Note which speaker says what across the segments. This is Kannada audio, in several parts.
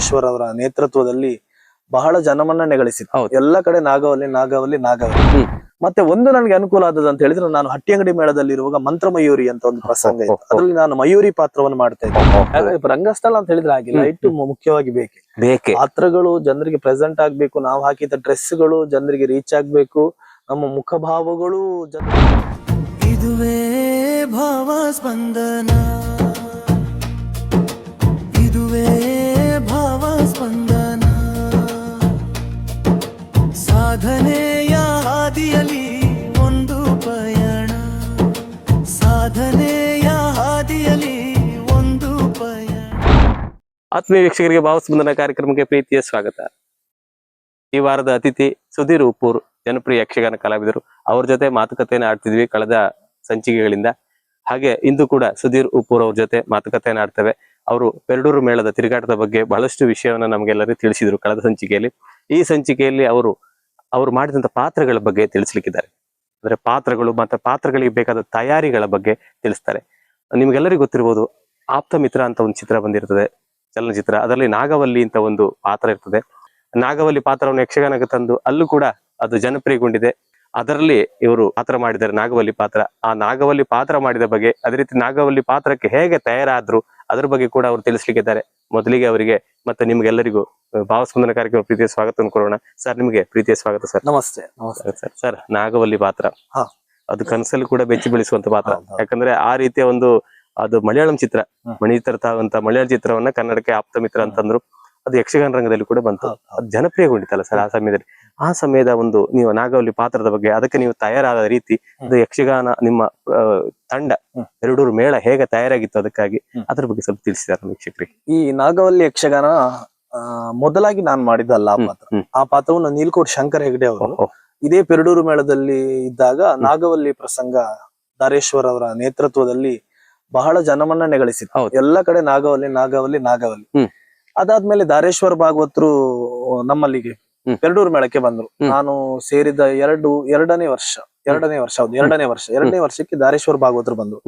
Speaker 1: ದಾರೇಶ್ವರ್ ಅವರ ನೇತೃತ್ವದಲ್ಲಿ ಬಹಳ ಜನಮನ್ನಣೆ ಗಳಿಸಿತ್ತು
Speaker 2: ಹೌದು.
Speaker 1: ಎಲ್ಲ ಕಡೆ ನಾಗವಲ್ಲಿ ನಾಗವಲ್ಲಿ ನಾಗವಲ್ಲಿ. ಮತ್ತೆ ಒಂದು ನನಗೆ ಅನುಕೂಲ ಆದದ್ದು ಅಂತ ಹೇಳಿದ್ರೆ ನಾನು ಹಟ್ಟಿ ಅಂಗಡಿ ಮೇಳದಲ್ಲಿ ಇರುವಾಗ ಮಂತ್ರ ಮಯೂರಿ ಅಂತ ಒಂದು ಪ್ರಸಂಗ ಇತ್ತು. ಅದ್ರಲ್ಲಿ ನಾನು ಮಯೂರಿ ಪಾತ್ರವನ್ನು ಮಾಡ್ತಾ ಇದ್ದೆ. ರಂಗಸ್ಥಳ ಅಂತ ಹೇಳಿದ್ರೆ ಆಗಿಲ್ಲ ಇಟ್ಟು ಮುಖ್ಯವಾಗಿ ಬೇಕೆ.
Speaker 2: ಬೇಕೆ.
Speaker 1: ಪಾತ್ರಗಳು ಜನರಿಗೆ ಪ್ರೆಸೆಂಟ್ ಆಗ್ಬೇಕು. ನಾವು ಹಾಕಿದ ಡ್ರೆಸ್ಗಳು ಜನರಿಗೆ ರೀಚ್ ಆಗ್ಬೇಕು. ನಮ್ಮ ಮುಖಭಾವಗಳು ಜನ
Speaker 3: ಇದುವೇ ಭಾವ ಸ್ಪಂದನ. ಒಂದು ಪಯಣ. ಸಾಧನೆಯ ಒಂದು ಪಯಣ.
Speaker 2: ಆತ್ಮೀಯ ವೀಕ್ಷಕರಿಗೆ ಭಾವಸ್ಪಂದನ ಕಾರ್ಯಕ್ರಮಕ್ಕೆ ಪ್ರೀತಿಯ ಸ್ವಾಗತ. ಈ ವಾರದ ಅತಿಥಿ ಸುಧೀರ್ ಉಪ್ಪೂರ್, ಜನಪ್ರಿಯ ಯಕ್ಷಗಾನ ಕಲಾವಿದರು. ಅವ್ರ ಜೊತೆ ಮಾತುಕತೆಯನ್ನು ಆಡ್ತಿದ್ವಿ ಕಳೆದ ಸಂಚಿಕೆಗಳಿಂದ. ಹಾಗೆ ಇಂದು ಕೂಡ ಸುಧೀರ್ ಉಪ್ಪೂರ್ ಅವ್ರ ಜೊತೆ ಮಾತುಕತೆಯನ್ನು ಆಡ್ತೇವೆ. ಅವರು ಪೆರಡೂರು ಮೇಳದ ತಿರುಗಾಟದ ಬಗ್ಗೆ ಬಹಳಷ್ಟು ವಿಷಯವನ್ನ ನಮಗೆಲ್ಲರೂ ತಿಳಿಸಿದ್ರು ಕಳೆದ ಸಂಚಿಕೆಯಲ್ಲಿ. ಈ ಸಂಚಿಕೆಯಲ್ಲಿ ಅವರು ಅವರು ಮಾಡಿದಂತ ಪಾತ್ರಗಳ ಬಗ್ಗೆ ತಿಳಿಸ್ಲಿಕ್ಕಿದ್ದಾರೆ. ಅಂದ್ರೆ ಪಾತ್ರಗಳು ಮತ್ತೆ ಪಾತ್ರಗಳಿಗೆ ಬೇಕಾದ ತಯಾರಿಗಳ ಬಗ್ಗೆ ತಿಳಿಸ್ತಾರೆ. ನಿಮ್ಗೆಲ್ಲರಿಗೂ ಗೊತ್ತಿರ್ಬೋದು ಆಪ್ತ ಮಿತ್ರ ಅಂತ ಒಂದು ಚಿತ್ರ ಬಂದಿರ್ತದೆ, ಚಲನಚಿತ್ರ. ಅದರಲ್ಲಿ ನಾಗವಲ್ಲಿ ಅಂತ ಒಂದು ಪಾತ್ರ ಇರ್ತದೆ. ನಾಗವಲ್ಲಿ ಪಾತ್ರವನ್ನು ಯಕ್ಷಗಾನಕ್ಕೆ ತಂದು ಅಲ್ಲೂ ಕೂಡ ಅದು ಜನಪ್ರಿಯಗೊಂಡಿದೆ. ಅದರಲ್ಲಿ ಇವರು ಪಾತ್ರ ಮಾಡಿದ್ದಾರೆ, ನಾಗವಲ್ಲಿ ಪಾತ್ರ. ಆ ನಾಗವಲ್ಲಿ ಪಾತ್ರ ಮಾಡಿದ ಬಗ್ಗೆ, ಅದೇ ರೀತಿ ನಾಗವಲ್ಲಿ ಪಾತ್ರಕ್ಕೆ ಹೇಗೆ ತಯಾರಾದ್ರು, ಅದ್ರ ಬಗ್ಗೆ ಕೂಡ ಅವರು ತಿಳಿಸ್ಲಿಕ್ಕಿದ್ದಾರೆ. ಮೊದಲಿಗೆ ಅವರಿಗೆ ಮತ್ತೆ ನಿಮ್ಗೆಲ್ಲರಿಗೂ ಭಾವಸ್ಪಂದನ ಕಾರ್ಯಕ್ರಮ ಪ್ರೀತಿಯ ಸ್ವಾಗತ ಕೊಡೋಣ ಸರ್ ನಿಮಗೆ ಪ್ರೀತಿಯ ಸ್ವಾಗತ ಸರ್
Speaker 1: ನಮಸ್ತೆ ನಮಸ್ತೆ
Speaker 2: ಸರ್ ಸರ್ ನಾಗವಲ್ಲಿ ಪಾತ್ರ
Speaker 1: ಹಾ.
Speaker 2: ಅದು ಕನಸಲ್ಲಿ ಕೂಡ ಬೆಚ್ಚಿ ಬೆಳೆಸುವಂತ ಪಾತ್ರ
Speaker 1: ಹೌದು, ಹೌದು.
Speaker 2: ಯಾಕಂದ್ರೆ ಆ ರೀತಿಯ ಒಂದು ಅದು ಮಲಯಾಳಂ ಚಿತ್ರ
Speaker 1: ಹ್ಮ್.
Speaker 2: ಮಣಿತರ್ತಾವಂತ ಮಲಯಾಳ ಚಿತ್ರವನ್ನ ಕನ್ನಡಕ್ಕೆ ಆಪ್ತ ಮಿತ್ರ ಅಂತಂದ್ರು ಅದು ಯಕ್ಷಗಾನ ರಂಗದಲ್ಲಿ ಕೂಡ ಬಂತು
Speaker 1: ಹೌದು, ಹೌದು.
Speaker 2: ಅದು ಜನಪ್ರಿಯಗೊಂಡಿತ್ತಲ್ಲ ಸರ್ ಆ ಸಮಯದಲ್ಲಿ ಆ ಸಮಯದ ಒಂದು ನೀವು ನಾಗವಲ್ಲಿ ಪಾತ್ರದ ಬಗ್ಗೆ ಅದಕ್ಕೆ ನೀವು ತಯಾರಾದ ರೀತಿ ಅದು ಯಕ್ಷಗಾನ ನಿಮ್ಮ ತಂಡ. ಎರಡೂರು ಮೇಳ ಹೇಗೆ ತಯಾರಾಗಿತ್ತು ಅದಕ್ಕಾಗಿ. ಅದ್ರ ಬಗ್ಗೆ ಸ್ವಲ್ಪ ತಿಳಿಸಿದ್ದಾರೆ ನಮ್ಮ ವೀಕ್ಷಕರಿಗೆ
Speaker 1: ಈ ನಾಗವಲ್ಲಿ ಯಕ್ಷಗಾನ ಮೊದಲಾಗಿ ನಾನು ಮಾಡಿದ್ದಲ್ಲ ಆ ಪಾತ್ರ ಆ ಪಾತ್ರವನ್ನು ನೀಲ್ಕೋಟ್ ಶಂಕರ್ ಹೆಗಡೆ ಅವರು. ಇದೇ ಪೆರಡೂರು ಮೇಳದಲ್ಲಿ ಇದ್ದಾಗ ನಾಗವಲ್ಲಿ ಪ್ರಸಂಗ ದಾರೇಶ್ವರ್ ಅವರ ನೇತೃತ್ವದಲ್ಲಿ ಬಹಳ ಜನಮನ್ನಣೆ ಗಳಿಸಿತ್ತು. ಎಲ್ಲ ಕಡೆ ನಾಗವಲ್ಲಿ ನಾಗವಲ್ಲಿ ನಾಗವಲ್ಲಿ. ಅದಾದ್ಮೇಲೆ ದಾರೇಶ್ವರ ಭಾಗವತರು ನಮ್ಮಲ್ಲಿಗೆ
Speaker 2: ಹ್ಮ್.
Speaker 1: ಪೆರಡೂರು ಮೇಳಕ್ಕೆ ಬಂದ್ರು. ನಾನು ಸೇರಿದ ಎರಡು ಎರಡನೇ ವರ್ಷ ಎರಡನೇ ವರ್ಷ ಹೌದು ಎರಡನೇ ವರ್ಷ ಎರಡನೇ ವರ್ಷಕ್ಕೆ ದಾರೇಶ್ವರ ಭಾಗವತರು ಬಂದ್ರು.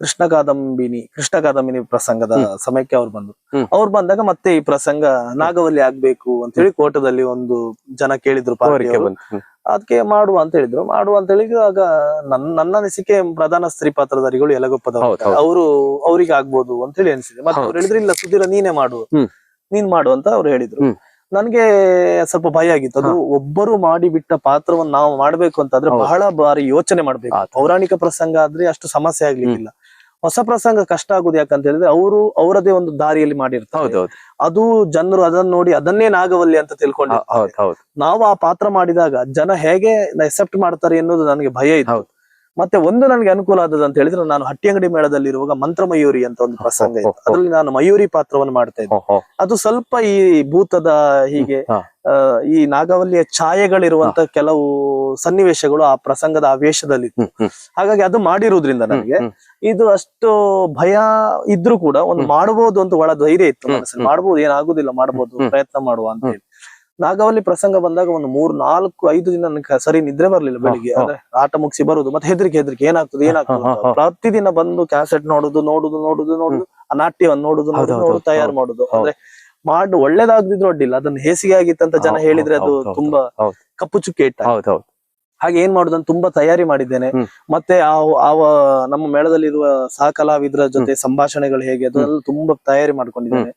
Speaker 1: ಕೃಷ್ಣ ಕಾದಂಬಿನಿ ಕೃಷ್ಣ ಕಾದಂಬಿನಿ ಪ್ರಸಂಗದ ಸಮಯಕ್ಕೆ ಅವ್ರು ಬಂದ್ರು. ಅವ್ರು ಬಂದಾಗ ಮತ್ತೆ ಈ ಪ್ರಸಂಗ ನಾಗವಲ್ಲಿ ಆಗ್ಬೇಕು ಅಂತ ಹೇಳಿ ಕೋಟದಲ್ಲಿ ಒಂದು ಜನ ಕೇಳಿದ್ರು. ಅದಕ್ಕೆ ಮಾಡುವ ಅಂತ ಹೇಳಿದ್ರು. ಮಾಡುವ ಅಂತ ಹೇಳಿದಾಗ ನನ್ನ ನನ್ನ ಅನಿಸಿಕೆ ಪ್ರಧಾನ ಸ್ತ್ರೀ ಪಾತ್ರಧಾರಿಗಳು
Speaker 2: ಯಲಗೊಪ್ಪದ
Speaker 1: ಅವರು ಅವ್ರಿಗೆ ಆಗ್ಬೋದು ಅಂತ ಹೇಳಿ ಅನಿಸಿದೆ. ಮತ್ತೆ ಅವ್ರು ಹೇಳಿದ್ರೆ ಇಲ್ಲ ಸುಧೀರ ನೀನೇ ಮಾಡು. ನೀನ್ ಮಾಡು ಅಂತ ಅವ್ರು ಹೇಳಿದ್ರು. ನನ್ಗೆ ಸ್ವಲ್ಪ ಭಯ ಆಗಿತ್ತು. ಅದು ಒಬ್ಬರು ಮಾಡಿ ಬಿಟ್ಟ ಪಾತ್ರವನ್ನು ನಾವು ಮಾಡ್ಬೇಕು ಅಂತಂದ್ರೆ. ಬಹಳ ಬಾರಿ ಯೋಚನೆ ಮಾಡ್ಬೇಕು. ಪೌರಾಣಿಕ ಪ್ರಸಂಗ ಆದ್ರೆ ಅಷ್ಟು ಸಮಸ್ಯೆ ಆಗ್ಲಿಕ್ಕಿಲ್ಲ. ಹೊಸ ಪ್ರಸಂಗ ಕಷ್ಟ ಆಗುದು ಯಾಕಂತ ಹೇಳಿದ್ರೆ ಅವರು ಅವರದೇ ಒಂದು ದಾರಿಯಲ್ಲಿ ಮಾಡಿರ್ತಾರೆ. ಅದು ಜನರು ಅದನ್ನ ನೋಡಿ ಅದನ್ನೇ ನಾಗವಲ್ಲಿ ಅಂತ ತಿಳ್ಕೊಂಡು
Speaker 2: ಹೌದು ಹೌದು.
Speaker 1: ನಾವು ಆ ಪಾತ್ರ ಮಾಡಿದಾಗ ಜನ ಹೇಗೆ ಎಕ್ಸೆಪ್ಟ್ ಮಾಡ್ತಾರೆ ಎನ್ನುವುದು ನನಗೆ ಭಯ
Speaker 2: ಇದೆ.
Speaker 1: ಮತ್ತೆ ಒಂದು ನನಗೆ ಅನುಕೂಲ ಆದದ್ದು ಅಂತ ಹೇಳಿದ್ರೆ ನಾನು ಹಟ್ಟಿ ಅಂಗಡಿ ಮೇಳದಲ್ಲಿ ಇರುವಾಗ ಮಂತ್ರ ಮಯೂರಿ ಅಂತ ಒಂದು ಪ್ರಸಂಗ ಇತ್ತು. ಅದ್ರಲ್ಲಿ ನಾನು ಮಯೂರಿ ಪಾತ್ರವನ್ನು ಮಾಡ್ತಾ ಇದ್ದೆ. ಅದು ಸ್ವಲ್ಪ ಈ ಭೂತದ ಹೀಗೆ ಈ ನಾಗವಲ್ಲಿಯ ಛಾಯೆಗಳಿರುವಂತ ಕೆಲವು ಸನ್ನಿವೇಶಗಳು ಆ ಪ್ರಸಂಗದ ಆ ವೇಷದಲ್ಲಿ ಹಾಗಾಗಿ ಅದು ಮಾಡಿರುವುದ್ರಿಂದ ನನಗೆ ಇದು ಅಷ್ಟು ಭಯ ಇದ್ರೂ ಕೂಡ ಒಂದು ಮಾಡಬಹುದು ಅಂತ ಒಳ ಧೈರ್ಯ ಇತ್ತು ಮನಸ್ಸಲ್ಲಿ. ಮಾಡಬಹುದು ಏನಾಗುದಿಲ್ಲ ಮಾಡಬಹುದು ಪ್ರಯತ್ನ ಮಾಡುವ ಅಂತ ಹೇಳಿ. ನಾಗವಲ್ಲಿ ಪ್ರಸಂಗ ಬಂದಾಗ ಒಂದು ಮೂರ್ ನಾಲ್ಕು ಐದು ದಿನ ನನಗೆ ಸರಿ ನಿದ್ರೆ ಬರ್ಲಿಲ್ಲ ಬೆಳಿಗ್ಗೆ. ಅಂದ್ರೆ ಆಟ ಮುಗಿಸಿ ಬರುದು ಮತ್ತೆ ಹೆದರಿಕೆ ಹೆದರಿಕೆ ಏನಾಗ್ತದೆ ಏನಾಗ್ತದೆ. ಪ್ರತಿದಿನ ಬಂದು ಕ್ಯಾಸೆಟ್ ನೋಡುದು ನೋಡುದು ನೋಡುದು ನೋಡುದು ಆ ನಾಟ್ಯವನ್ನು ನೋಡುದು ನೋಡುದು ತಯಾರು. ಮಾಡುದು. ಅಂದ್ರೆ ಮಾಡು ಒಳ್ಳೇದಾಗ್ದಿದ್ರು ಅಡ್ಡಿಲ್ಲ ಅದನ್ನ ಹೇಸಿಗೆ ಆಗಿತ್ತಂತ ಜನ ಹೇಳಿದ್ರೆ ಅದು ತುಂಬಾ. ಕಪ್ಪು ಚುಕ್ಕೆ ಇಟ್ಟ ಹಾಗೆ ಏನ್ ಮಾಡುದು ಅಂತ ತುಂಬಾ ತಯಾರಿ ಮಾಡಿದ್ದೇನೆ. ಮತ್ತೆ ಆ ಆವ ನಮ್ಮ ಮೇಳದಲ್ಲಿರುವ ಸಹ ಕಲಾವಿದರ ಜೊತೆ ಸಂಭಾಷಣೆಗಳು ಹೇಗೆ ಅದನ್ನೆಲ್ಲ ತುಂಬಾ ತಯಾರಿ ಮಾಡ್ಕೊಂಡಿದ್ದೇನೆ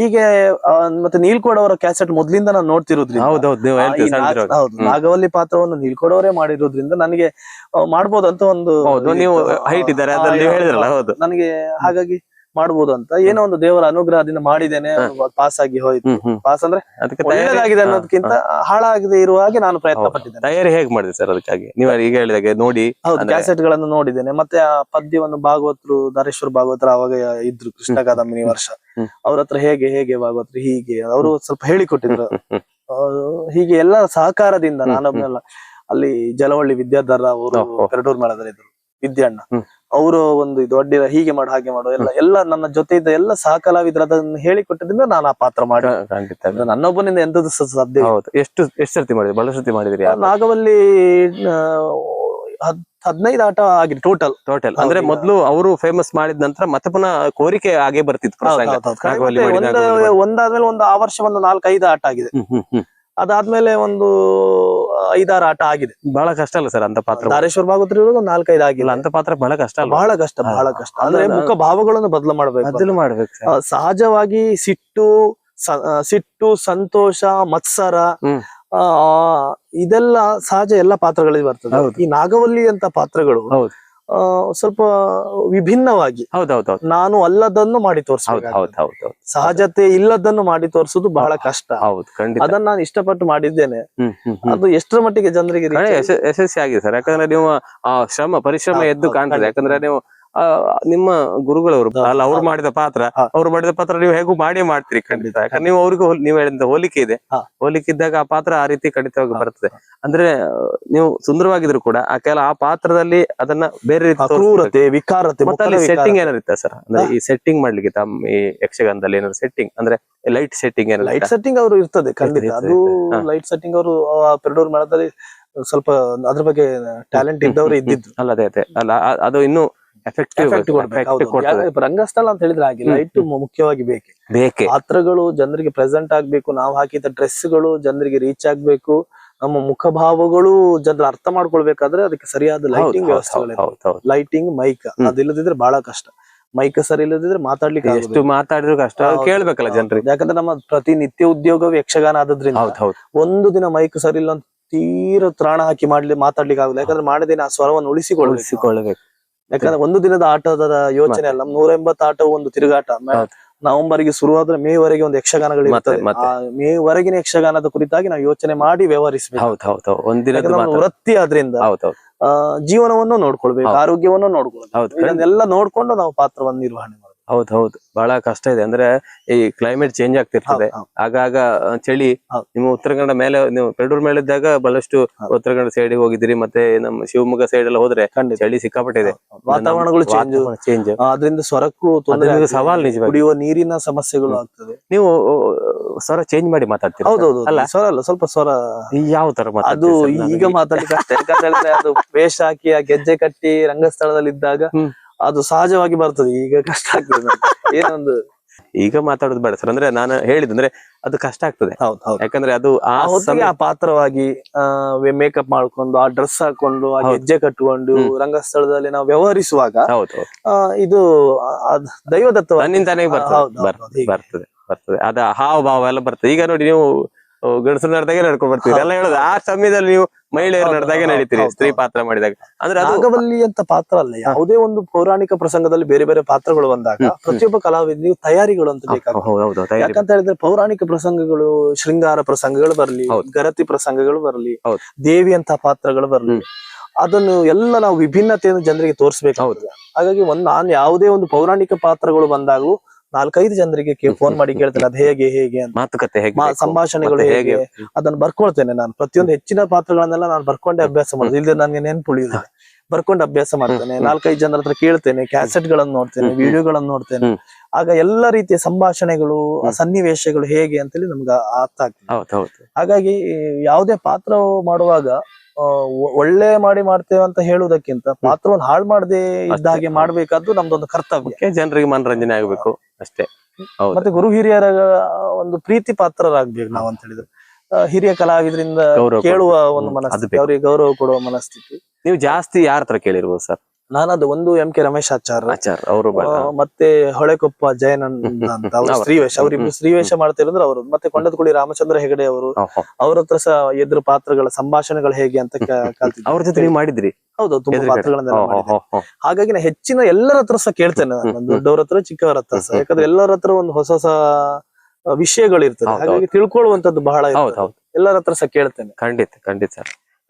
Speaker 1: ಹೀಗೆ ಮತ್ತೆ ನೀಲ್ಕೋಡ್ ಅವರ ಕ್ಯಾಸೆಟ್ ಮೊದ್ಲಿಂದ ನಾನು ನೋಡ್ತಿರೋದ್ರಿಂದ ನಾಗವಲ್ಲಿ ಪಾತ್ರವನ್ನು ನೀಲ್ಕೋಡವರೇ ಮಾಡಿರೋದ್ರಿಂದ ನನಗೆ ಮಾಡ್ಬೋದಂತ ಮಾಡ್ಬೋದು ಅಂತ ಒಂದು
Speaker 2: ನೀವು ಹೈಟ್ ಇದ್ದಾರೆ
Speaker 1: ಆ,
Speaker 2: ಅದ್ರಲ್ಲಿ ನೀವು ಹೇಳಿದ್ರಲ್ಲ ಹೌದು.
Speaker 1: ನನಗೆ ಹಾಗಾಗಿ ಮಾಡ್ಬೋದು ಅಂತ. ಏನೋ ಒಂದು ದೇವರ ಅನುಗ್ರಹದಿಂದ ಮಾಡಿದ್ದೇನೆ ಪಾಸ್ ಆಗಿ ಹೋಯ್ತು. ಪಾಸ್ ಅಂದ್ರೆ
Speaker 2: ಅದಕ್ಕೆ ತಯಾರಾಗಿದೆ
Speaker 1: ಒಳ್ಳೇದಾಗಿದೆ ಅನ್ನೋದಕ್ಕಿಂತ ಹಾಳಾಗದೆ ಇರುವ ಹಾಗೆ ನಾನು ಪ್ರಯತ್ನ
Speaker 2: ಪಟ್ಟಿದ್ದೆ
Speaker 1: ಪಟ್ಟಿದ್ದೇನೆ.
Speaker 2: ತಯಾರಿ ಹೇಗೆ ಮಾಡಿದೆ ಸರ್ ಅದಕ್ಕಾಗಿ? ನೀವು ಈಗ ಹೇಳಿದಾಗೆ ನೋಡಿ
Speaker 1: ಹೌದು ಕ್ಯಾಸೆಟ್ಗಳನ್ನು ನೋಡಿದ್ದೇನೆ. ಮತ್ತೆ ಆ ಪದ್ಯವನ್ನು ಭಾಗವತರು ದಾರೇಶ್ವರ ಭಾಗವತರ ಅವಾಗ ಇದ್ರು ಕೃಷ್ಣ ಕಾದಂಬಿನಿ ವರ್ಷ. ಅವ್ರ ಹತ್ರ ಹೇಗೆ ಹೇಗೆ ಭಾಗವತರು ಹೀಗೆ ಅವರು ಸ್ವಲ್ಪ ಹೇಳಿಕೊಟ್ಟಿದ್ರು. ಹೀಗೆ ಎಲ್ಲ ಸಹಕಾರದಿಂದ ನಾನೊಬ್ಬನೆಲ್ಲ ಅಲ್ಲಿ ಜಲವಳ್ಳಿ ವಿದ್ಯಾಧರ ಅವರು. ಪೆರಡೂರ್ ಮೇಳದಲ್ಲಿ ಇದ್ರು ವಿದ್ಯಣ್ಣ. ಅವರು ಒಂದು ಇದು ಅಡ್ಡಿಲ್ಲ ಹೀಗೆ ಮಾಡು ಹಾಗೆ ಮಾಡು ಎಲ್ಲ ಎಲ್ಲ ನನ್ನ ಜೊತೆ ಇದ್ದ ಎಲ್ಲ ಸಹ ಅದನ್ನ ಅದನ್ನು ಹೇಳಿಕೊಟ್ಟಿದ್ರಿಂದ ನಾನು ಆ ಪಾತ್ರ ಮಾಡಿ
Speaker 2: ಖಂಡಿತ.
Speaker 1: ನನ್ನೊಬ್ಬನಿಂದ ಎಂತದ್ದು ಸಾಧ್ಯ
Speaker 2: ಹೌದು. ಎಷ್ಟು ಎಷ್ಟು ಸರ್ತಿ ಮಾಡಿದ್ರಿ? ಬಹಳ ಸರ್ತಿ ಮಾಡಿದ್ರಿ
Speaker 1: ನಾಗವಲ್ಲಿ ಹದಿನೈದು ಆಟ ಆಗಿದೆ ಟೋಟಲ್
Speaker 2: ಟೋಟಲ್ ಅಂದ್ರೆ ಮೊದಲು ಅವರು ಫೇಮಸ್ ಮಾಡಿದ ನಂತರ ಮತ್ತೆ ಪುನಃ ಕೋರಿಕೆ ಆಗೇ ಬರ್ತಿತ್ತು.
Speaker 1: ಒಂದಾದ್ಮೇಲೆ ಒಂದು ಆ ವರ್ಷ ಒಂದು ನಾಲ್ಕೈದು ಆಟ ಆಗಿದೆ. ಅದಾದ್ಮೇಲೆ ಒಂದು ಐದಾರು ಆಟ ಆಗಿದೆ.
Speaker 2: ಬಹಳ ಕಷ್ಟ ಅಲ್ಲ ಸರ್ ಅಂತ ಪಾತ್ರ?
Speaker 1: ಧಾರೇಶ್ವರ ಭಾಗವತರು ಒಂದು ನಾಲ್ಕೈದು ಆಗಿಲ್ಲ
Speaker 2: ಅಂತ ಪಾತ್ರ ಬಹಳ ಕಷ್ಟ ಅಲ್ಲ
Speaker 1: ಬಹಳ ಕಷ್ಟ ಬಹಳ ಕಷ್ಟ. ಅಂದ್ರೆ ಮುಖ ಭಾವಗಳನ್ನು ಬದಲು ಮಾಡ್ಬೇಕು
Speaker 2: ಬದಲು ಮಾಡ್ಬೇಕು
Speaker 1: ಸಹಜವಾಗಿ ಸಿಟ್ಟು ಸಿಟ್ಟು ಸಂತೋಷ ಮತ್ಸರ ಆ ಇದೆಲ್ಲ ಸಹಜ ಎಲ್ಲ ಪಾತ್ರಗಳಿಗೆ ಬರ್ತದೆ. ಈ ನಾಗವಲ್ಲಿ ಅಂತ ಪಾತ್ರಗಳು ಸ್ವಲ್ಪ ವಿಭಿನ್ನವಾಗಿ
Speaker 2: ಹೌದೌದೌದು.
Speaker 1: ನಾನು ಅಲ್ಲದನ್ನು ಮಾಡಿ
Speaker 2: ಹೌದು
Speaker 1: ತೋರಿಸ್ಬೇಕು.
Speaker 2: ಹೌದು ಹೌದು ಹೌದು
Speaker 1: ಸಹಜತೆ ಇಲ್ಲದನ್ನು ಮಾಡಿ ತೋರಿಸೋದು ಬಹಳ ಕಷ್ಟ.
Speaker 2: ಹೌದು ಖಂಡಿತ.
Speaker 1: ಅದನ್ನ ನಾನು ಇಷ್ಟಪಟ್ಟು ಮಾಡಿದ್ದೇನೆ. ಅದು ಎಷ್ಟರ ಮಟ್ಟಿಗೆ ಜನರಿಗೆ?
Speaker 2: ಯಶಸ್ವಿ ಆಗಿದೆ ಸರ್. ಯಾಕಂದ್ರೆ ನೀವು ಆ ಶ್ರಮ ಪರಿಶ್ರಮ ಎದ್ದು ಕಾಣ್ತದೆ. ಯಾಕಂದ್ರೆ ನೀವು ನಿಮ್ಮ ಗುರುಗಳವರು ಅಲ್ಲ ಅವ್ರು ಮಾಡಿದ ಪಾತ್ರ. ಅವ್ರು ಮಾಡಿದ ಪಾತ್ರ ನೀವು ಹೇಗೂ ಮಾಡಿ ಮಾಡ್ತೀರಿ ಖಂಡಿತ. ಯಾಕಂದ್ರೆ ನೀವು ಅವ್ರಿಗೂ ನೀವು ಹೇಳಿದ ಹೋಲಿಕೆ ಇದೆ. ಹೋಲಿಕೆ ಇದ್ದಾಗ ಆ ಪಾತ್ರ ಆ ರೀತಿ ಖಂಡಿತವಾಗಿ. ಬರ್ತದೆ. ಅಂದ್ರೆ ನೀವು ಸುಂದರವಾಗಿದ್ರು ಕೂಡ ಆ ಕೆಲ ಆ ಪಾತ್ರದಲ್ಲಿ ಅದನ್ನ ಬೇರೆ ರೀತಿ
Speaker 1: ವಿಕಾರತೆ
Speaker 2: ಮತ್ತೆ ಸೆಟ್ಟಿಂಗ್. ಏನಾರಿತ್ತ ಸರ್? ಅಂದ್ರೆ ಈ ಸೆಟ್ಟಿಂಗ್ ಮಾಡ್ಲಿಕ್ಕೆ ತಮ್ಮ ಈ ಯಕ್ಷಗಾನದಲ್ಲಿ ಏನಾದ್ರು ಸೆಟ್ಟಿಂಗ್ ಅಂದ್ರೆ ಲೈಟ್ ಸೆಟ್ಟಿಂಗ್
Speaker 1: ಲೈಟ್ ಸೆಟ್ಟಿಂಗ್ ಅವರು ಇರ್ತದೆ ಖಂಡಿತ. ಅದು ಲೈಟ್ ಸೆಟ್ಟಿಂಗ್ ಅವರು ಪೆರಡೂರ್ ಮೇಳದಲ್ಲಿ ಸ್ವಲ್ಪ ಅದ್ರ ಬಗ್ಗೆ ಟ್ಯಾಲೆಂಟ್ ಇದ್ದವರು ಇದ್ದಿದ್ದು
Speaker 2: ಅಲ್ಲ ಅದೇ ಅದೇ. ಅಲ್ಲ ಅದು ಇನ್ನು ಎಫೆಕ್ಟಿವ್
Speaker 1: Effect ಕೊಡ್ಬೇಕು, ಹೌದು.
Speaker 2: ಕೊಡ್ತದೆ.
Speaker 1: ಯಾಕಂದ್ರೆ ರಂಗಸ್ಥಳ ಅಂತ ಹೇಳಿದ್ರೆ ಹಾಗೆ ಲೈಟ್ ಮುಖ್ಯವಾಗಿ ಬೇಕೆ.
Speaker 2: ಬೇಕೆ.
Speaker 1: ಪಾತ್ರಗಳು ಜನರಿಗೆ ಪ್ರೆಸೆಂಟ್ ಆಗ್ಬೇಕು. ನಾವು ಹಾಕಿದ ಡ್ರೆಸ್ಗಳು ಜನರಿಗೆ ರೀಚ್ ಆಗ್ಬೇಕು. ನಮ್ಮ ಮುಖಭಾವಗಳು ಜನರು ಅರ್ಥ ಮಾಡ್ಕೊಳ್ಬೇಕಾದ್ರೆ ಅದಕ್ಕೆ ಸರಿಯಾದ
Speaker 2: ಹೌದು
Speaker 1: ಲೈಟಿಂಗ್
Speaker 2: ಹೌದು
Speaker 1: ವ್ಯವಸ್ಥೆಗಳು
Speaker 2: ಹೌದು ಹೌದು
Speaker 1: ಲೈಟಿಂಗ್ ಮೈಕ್ ಅದಿಲ್ಲದಿದ್ರೆ ಬಹಳ ಕಷ್ಟ. ಮೈಕ್ ಸರಿ ಇಲ್ಲದಿದ್ರೆ ಮಾತಾಡ್ಲಿಕ್ಕೆ
Speaker 2: ಎಷ್ಟು
Speaker 1: ಆಗುದಿಲ್ಲ.
Speaker 2: ಮಾತಾಡಿದ್ರು ಕಷ್ಟ. ಅದು
Speaker 1: ಹೌದು,
Speaker 2: ಕೇಳ್ಬೇಕಲ್ಲ
Speaker 1: ಹೌದು.
Speaker 2: ಜನರಿಗೆ.
Speaker 1: ಯಾಕಂದ್ರೆ ನಮ್ಮ ಪ್ರತಿನಿತ್ಯ ಉದ್ಯೋಗವು ಯಕ್ಷಗಾನ ಆದ್ರಿಂದ
Speaker 2: ಹೌದು ಹೌದು.
Speaker 1: ಒಂದು ದಿನ ಮೈಕ್ ಸರಿ ಇಲ್ಲ ಅಂತ ತೀರ ತ್ರಾಣ ಹಾಕಿ ಮಾಡ್ಲಿ ಮಾತಾಡ್ಲಿಕ್ಕೆ ಆಗಲ್ಲ ಯಾಕಂದ್ರೆ ಮಾಡಿದ ಆ ಸ್ವರವನ್ನು ಉಳಿಸಿಕೊಳ್ಳಬೇಕು.
Speaker 2: ಉಳಿಸಿಕೊಳ್ಳಬೇಕು.
Speaker 1: ಯಾಕಂದ್ರೆ ಒಂದು ದಿನದ ಆಟದ ಯೋಚನೆ ಅಲ್ಲ ನೂರ ಎಂಬತ್ತು ಆಟವು ಒಂದು ತಿರುಗಾಟ.
Speaker 2: ನವೆಂಬರ್ಗೆ
Speaker 1: ನವೆಂಬರ್ಗೆ ಶುರುವಾದ್ರೆ ಮೇ ವರೆಗೆ ಒಂದು ಯಕ್ಷಗಾನಗಳು ಮೇ ವರೆಗಿನ ಯಕ್ಷಗಾನದ ಕುರಿತಾಗಿ ನಾವು ಯೋಚನೆ ಮಾಡಿ ವ್ಯವಹರಿಸಬೇಕು ವೃತ್ತಿ ಆದ್ರಿಂದ ಜೀವನವನ್ನು ನೋಡ್ಕೊಳ್ಬೇಕು. ಆರೋಗ್ಯವನ್ನು ನೋಡ್ಕೊಳ್ಬೇಕು. ಇದನ್ನೆಲ್ಲ ನೋಡ್ಕೊಂಡು ನಾವು ಪಾತ್ರವನ್ನು ನಿರ್ವಹಣೆ
Speaker 2: ಹೌದು ಹೌದು. ಬಹಳ ಕಷ್ಟ ಇದೆ. ಅಂದ್ರೆ ಈ ಕ್ಲೈಮೇಟ್ ಚೇಂಜ್ ಆಗ್ತಿರ್ತದೆ. ಆಗಾಗ ಚಳಿ ನಿಮ್ಮ ಉತ್ತರ ಕನ್ನಡ ಮೇಲೆ ನೀವು ಪೆಡೂರ್ ಮೇಲೆ ಇದ್ದಾಗ ಬಹಳಷ್ಟು. ಉತ್ತರ ಕನ್ನಡ ಸೈಡ್ ಹೋಗಿದ್ರಿ ಮತ್ತೆ ನಮ್ಮ ಶಿವಮೊಗ್ಗ ಸೈಡ್ ಎಲ್ಲ ಹೋದ್ರೆ ಚಳಿ ಸಿಕ್ಕಾಪಟ್ಟಿದೆ.
Speaker 1: ವಾತಾವರಣಗಳು ಚೇಂಜ್ ಅದರಿಂದ ಸ್ವರಕ್ಕೂ
Speaker 2: ಸವಾಲ್ ನಿಜ.
Speaker 1: ಕುಡಿಯುವ ನೀರಿನ ಸಮಸ್ಯೆಗಳು. ಆಗ್ತದೆ.
Speaker 2: ನೀವು ಸ್ವರ ಚೇಂಜ್ ಮಾಡಿ ಮಾತಾಡ್ತೀರಿ
Speaker 1: ಹೌದೌದು
Speaker 2: ಅಲ್ಲ?
Speaker 1: ಸ್ವರ ಅಲ್ಲ ಸ್ವಲ್ಪ ಸ್ವರ.
Speaker 2: ಯಾವ ತರ
Speaker 1: ಅದು ಈಗ ಮಾತಾಡ್ಲಿಕ್ಕೆ ಅಷ್ಟೇ ಯಾಕಂತ ಹೇಳಿದ್ರೆ ಅದು ವೇಷ ಹಾಕಿ ಆ ಗೆಜ್ಜೆ ಕಟ್ಟಿ ರಂಗಸ್ಥಳದಲ್ಲಿ ಇದ್ದಾಗ. ಅದು ಸಹಜವಾಗಿ ಬರ್ತದೆ ಈಗ ಕಷ್ಟ ಆಗ್ತದೆ ಏನೊಂದು
Speaker 2: ಈಗ ಮಾತಾಡೋದು ಬೇಡ ಸರ್. ಅಂದ್ರೆ ನಾನು ಹೇಳಿದಂದ್ರೆ ಅದು ಕಷ್ಟ ಆಗ್ತದೆ.
Speaker 1: ಹೌದು ಹೌದು.
Speaker 2: ಯಾಕಂದ್ರೆ ಅದು ಆ
Speaker 1: ಆ ಪಾತ್ರವಾಗಿ ಮೇಕಪ್ ಮಾಡ್ಕೊಂಡು ಆ ಡ್ರೆಸ್ ಹಾಕೊಂಡು ಆ ಹೆಜ್ಜೆ ಕಟ್ಟುಕೊಂಡು ರಂಗಸ್ಥಳದಲ್ಲಿ ನಾವು ವ್ಯವಹರಿಸುವಾಗ
Speaker 2: ಹೌದು ಹೌದು.
Speaker 1: ಆ, ಇದು ದೈವದತ್ತ
Speaker 2: ಬರ್ತದೆ. ಬರ್ತದೆ ಬರ್ತದೆ. ಅದ ಹಾವ ಭಾವ ಎಲ್ಲ ಬರ್ತದೆ. ಈಗ ನೋಡಿ ನೀವು ಗಂಡಸರು ನಡೆದಾಗೆ ನಡ್ಕೊಂಡು ಬರ್ತೀವಿ ಎಲ್ಲ ಹೇಳೋದು ಆ ಸಮಯದಲ್ಲಿ ನೀವು ಮಹಿಳೆಯರು ನಡ್ದಾಗೆ ನಡೀತೀರಿ ಸ್ತ್ರೀ ಪಾತ್ರ ಮಾಡಿದಾಗ. ಅಂದ್ರೆ ಅದು
Speaker 1: ನಾಗವಲ್ಲಿ ಅಂತ ಪಾತ್ರ ಅಲ್ಲ ಯಾವುದೇ ಒಂದು ಪೌರಾಣಿಕ ಪ್ರಸಂಗದಲ್ಲಿ ಬೇರೆ ಬೇರೆ ಪಾತ್ರಗಳು ಬಂದಾಗ ಪ್ರತಿಯೊಬ್ಬ ಕಲಾವಿದನಿಗೂ ತಯಾರಿಗಳು ಅಂತ ಬೇಕಾಗ್ತದೆ ಯಾಕಂತ ಹೇಳಿದ್ರೆ ಪೌರಾಣಿಕ ಪ್ರಸಂಗಗಳು ಶೃಂಗಾರ ಪ್ರಸಂಗಗಳು ಬರಲಿ ಗರತಿ ಪ್ರಸಂಗಗಳು ಬರಲಿ. ದೇವಿ ಅಂತ ಪಾತ್ರಗಳು ಬರಲಿ ಅದನ್ನು ಎಲ್ಲ ನಾವು ವಿಭಿನ್ನತೆಯನ್ನು ಜನರಿಗೆ ತೋರಿಸಬೇಕಾಗುತ್ತದೆ ಹಾಗಾಗಿ ಒಂದ್ ನಾನು ಯಾವುದೇ ಒಂದು ಪೌರಾಣಿಕ ಪಾತ್ರಗಳು ಬಂದಾಗಲೂ ನಾಲ್ಕೈದು ಜನರಿಗೆ ಫೋನ್ ಮಾಡಿ ಕೇಳ್ತೇನೆ. ಅದ್ ಹೇಗೆ ಹೇಗೆ ಅಂತ.
Speaker 2: ಮಾತುಕತೆ ಹೇಗೆ
Speaker 1: ಸಂಭಾಷಣೆಗಳು ಹೇಗೆ? ಅದನ್ನ ಬರ್ಕೊಳ್ತೇನೆ ನಾನು. ಪ್ರತಿಯೊಂದು ಹೆಚ್ಚಿನ ಪಾತ್ರಗಳನ್ನೆಲ್ಲ ನಾನು ಬರ್ಕೊಂಡೆ ಅಭ್ಯಾಸ ಮಾಡುದು. ಇಲ್ಲದೆ ನನಗೆ ನೆನ್ಪುಳಿಯುದು ಬರ್ಕೊಂಡು ಅಭ್ಯಾಸ ಮಾಡ್ತೇನೆ ನಾಲ್ಕೈದು ಜನರ ಹತ್ರ ಕೇಳ್ತೇನೆ ಕ್ಯಾಸೆಟ್ ಗಳನ್ನ ನೋಡ್ತೇನೆ ವಿಡಿಯೋಗಳನ್ನು ನೋಡ್ತೇನೆ. ಆಗ ಎಲ್ಲ ರೀತಿಯ ಸಂಭಾಷಣೆಗಳು ಸನ್ನಿವೇಶಗಳು ಹೇಗೆ ಅಂತೇಳಿ ನಮ್ಗೆ ಅರ್ಥ ಆಗ್ತದೆ. ಹಾಗಾಗಿ ಯಾವುದೇ ಪಾತ್ರ ಮಾಡುವಾಗ ಒಳ್ಳೆ ಮಾಡಿ ಮಾಡ್ತೇವೆ ಅಂತ ಹೇಳುವುದಕ್ಕಿಂತ ಪಾತ್ರವನ್ನು ಹಾಳು ಮಾಡದೆ ಇದ್ದ ಹಾಗೆ. ಮಾಡ್ಬೇಕಾದ್ದು ನಮ್ದೊಂದು ಕರ್ತವ್ಯ.
Speaker 2: ಜನರಿಗೆ ಮನರಂಜನೆ ಆಗ್ಬೇಕು ಅಷ್ಟೇ.
Speaker 1: ಮತ್ತೆ ಗುರು ಹಿರಿಯರ ಒಂದು ಪ್ರೀತಿ ಪಾತ್ರರಾಗ್ಬೇಕು ನಾವು ಅಂತ ಹೇಳಿದ್ರೆ. ಹಿರಿಯ ಕಲಾವಿದರಿಂದ ಕೇಳುವ ಒಂದು ಮನಸ್ಥಿತಿ. ಅವರಿಗೆ ಗೌರವ ಕೊಡುವ ಮನಸ್ಥಿತಿ.
Speaker 2: ನೀವು ಜಾಸ್ತಿ ಯಾರ ಹತ್ರ ಕೇಳಿರ್ಬೋದು ಸರ್?
Speaker 1: ನಾನದು ಒಂದು ಎಂ ಕೆ ರಮೇಶ್ ಆಚಾರ್ಯ
Speaker 2: ಆಚಾರ್ ಅವರು
Speaker 1: ಮತ್ತೆ ಹೊಳೆಕೊಪ್ಪ ಜಯನಂದ ಅಂತ ಅವರು. ಶ್ರೀವೇಶ ಅವ್ರಿಬ್ರು. ಶ್ರೀವೇಶ ಮಾಡ್ತಿರಂದ್ರೆ ಅವರು. ಮತ್ತೆ ಕೊಂಡದಕುಳಿ ರಾಮಚಂದ್ರ ಹೆಗಡೆ ಅವರು. ಅವ್ರ ಹತ್ರ ಸಹ ಎದುರು ಪಾತ್ರಗಳ ಸಂಭಾಷಣೆಗಳು ಹೇಗೆ ಅಂತ.
Speaker 2: ಅವ್ರ ಜೊತೆ ನೀವು ಮಾಡಿದ್ರಿ?
Speaker 1: ಹೌದು ತುಂಬಾ
Speaker 2: ಪಾತ್ರಗಳನ್ನ.
Speaker 1: ಹಾಗಾಗಿ ನಾ ಹೆಚ್ಚಿನ ಎಲ್ಲರ ಹತ್ರ ಸಹ ಕೇಳ್ತೇನೆ ನಾನು. ದೊಡ್ಡವರ ಹತ್ರ ಚಿಕ್ಕವರ ಹತ್ರ ಸಹ. ಯಾಕಂದ್ರೆ ಎಲ್ಲರ ಹತ್ರ ಒಂದು ಹೊಸ ಹೊಸ ವಿಷಯಗಳು ಇರ್ತದೆ ಹಾಗಾಗಿ ತಿಳ್ಕೊಳ್ಳುವಂತದ್ದು ಬಹಳ. ಎಲ್ಲರ ಹತ್ರ ಸಹ ಕೇಳ್ತೇನೆ.
Speaker 2: ಖಂಡಿತ ಖಂಡಿತ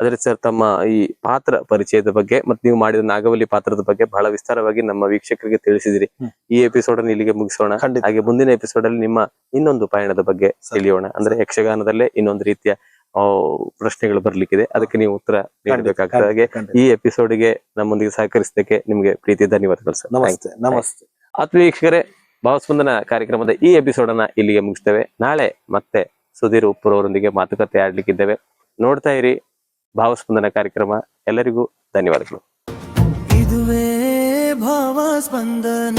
Speaker 2: ಅದ್ರ ಸರ್ ತಮ್ಮ ಈ ಪಾತ್ರ ಪರಿಚಯದ ಬಗ್ಗೆ ಮತ್ತೆ ನೀವು ಮಾಡಿದ ನಾಗವಲ್ಲಿ ಪಾತ್ರದ ಬಗ್ಗೆ ಬಹಳ ವಿಸ್ತಾರವಾಗಿ ನಮ್ಮ ವೀಕ್ಷಕರಿಗೆ ತಿಳಿಸಿದಿರಿ. ಈ ಎಪಿಸೋಡ್ ಅನ್ನು ಇಲ್ಲಿಗೆ ಮುಗಿಸೋಣ. ಹಾಗೆ ಮುಂದಿನ ಎಪಿಸೋಡ್ ಅಲ್ಲಿ ನಿಮ್ಮ ಇನ್ನೊಂದು ಪಯಣದ ಬಗ್ಗೆ ತಿಳಿಯೋಣ. ಅಂದ್ರೆ ಯಕ್ಷಗಾನದಲ್ಲೇ ಇನ್ನೊಂದು ರೀತಿಯ ಪ್ರಶ್ನೆಗಳು ಬರ್ಲಿಕ್ಕಿದೆ. ಅದಕ್ಕೆ ನೀವು ಉತ್ತರ ನೀಡಬೇಕಾಗ್ತದೆ. ಹಾಗೆ. ಈ ಎಪಿಸೋಡ್ಗೆ ನಮ್ಮೊಂದಿಗೆ ಸಹಕರಿಸಿದ್ದಕ್ಕೆ ನಿಮಗೆ ಪ್ರೀತಿ ಧನ್ಯವಾದಗಳು ಸರ್.
Speaker 1: ನಮಸ್ತೆ ನಮಸ್ತೆ.
Speaker 2: ಆತ್ಮೀಯ ವೀಕ್ಷಕರೇ ಭಾವಸ್ಪಂದನ ಕಾರ್ಯಕ್ರಮದ ಈ ಎಪಿಸೋಡ್ ಅನ್ನ ಇಲ್ಲಿಗೆ ಮುಗಿಸ್ತೇವೆ. ನಾಳೆ ಮತ್ತೆ ಸುಧೀರ್ ಉಪ್ಪುರವರೊಂದಿಗೆ ಮಾತುಕತೆ ಆಡ್ಲಿಕ್ಕಿದ್ದೇವೆ. ನೋಡ್ತಾ ಇರಿ. ಭಾವಸ್ಪಂದನ ಕಾರ್ಯಕ್ರಮ. ಎಲ್ಲರಿಗೂ ಧನ್ಯವಾದಗಳು.
Speaker 3: ಇದುವೇ ಭಾವ ಸ್ಪಂದನ